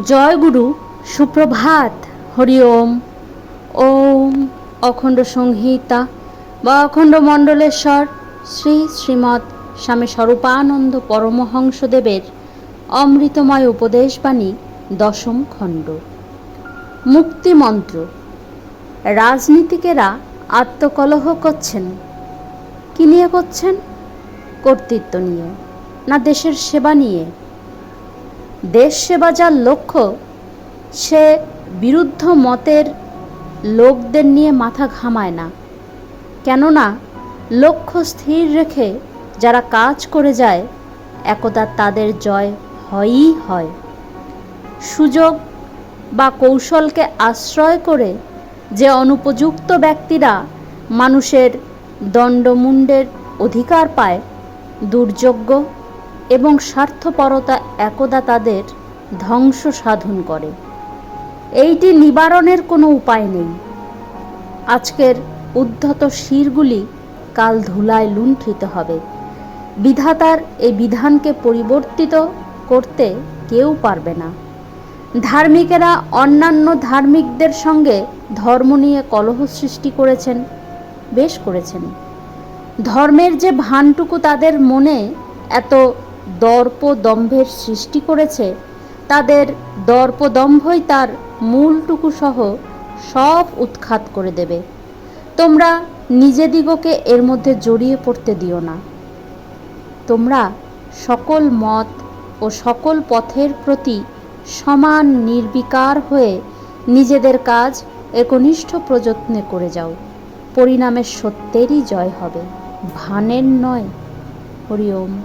জয় গুরু, সুপ্রভাত। হরি ওম। ওম অখণ্ড সংহিতা বা অখণ্ড মণ্ডলেশ্বর শ্রী শ্রীমৎ স্বামী স্বরূপানন্দ পরমহংসদেবের অমৃতময় উপদেশবাণী, দশম খণ্ড। মুক্তিমন্ত্র রাজনীতিকেরা আত্মকলহ করছেন। কী নিয়ে করছেন? কর্তৃত্ব নিয়ে, না দেশের সেবা নিয়ে? দেশ সেবা যার লক্ষ্য, সে বিরুদ্ধ মতের লোকদের নিয়ে মাথা ঘামায় না। কেননা, লক্ষ্য স্থির রেখে যারা কাজ করে যায়, একদা তাদের জয় হয়ই হয়। সুযোগ বা কৌশলকে আশ্রয় করে যে অনুপযুক্ত ব্যক্তিরা মানুষের দণ্ডমুণ্ডের অধিকার পায়, দুর্যোগ্য এবং স্বার্থপরতা একদা তাদের ধ্বংস সাধন করে। এইটি নিবারণের কোনো উপায় নেই। আজকের উদ্ধত শিরগুলি কাল ধুলায় লুণ্ঠিত হবে। বিধাতার এই বিধানকে পরিবর্তিত করতে কেউ পারবে না। ধার্মিকেরা অন্যান্য ধার্মিকদের সঙ্গে ধর্ম নিয়ে কলহ সৃষ্টি করেছেন, বেশ করেছেন। ধর্মের যে ভানটুকু তাদের মনে এত দর্প দম্ভের সৃষ্টি করেছে, তাদের দর্পদম্ভই তার মূলটুকু সহ সব উৎখাত করে দেবে। তোমরা নিজেদিগকে এর মধ্যে জড়িয়ে পড়তে দিও না। তোমরা সকল মত ও সকল পথের প্রতি সমান নির্বিকার হয়ে নিজেদের কাজ একনিষ্ঠ প্রযত্নে করে যাও। পরিণামে সত্যেরই জয় হবে। ভানের নয়। হরি ওম।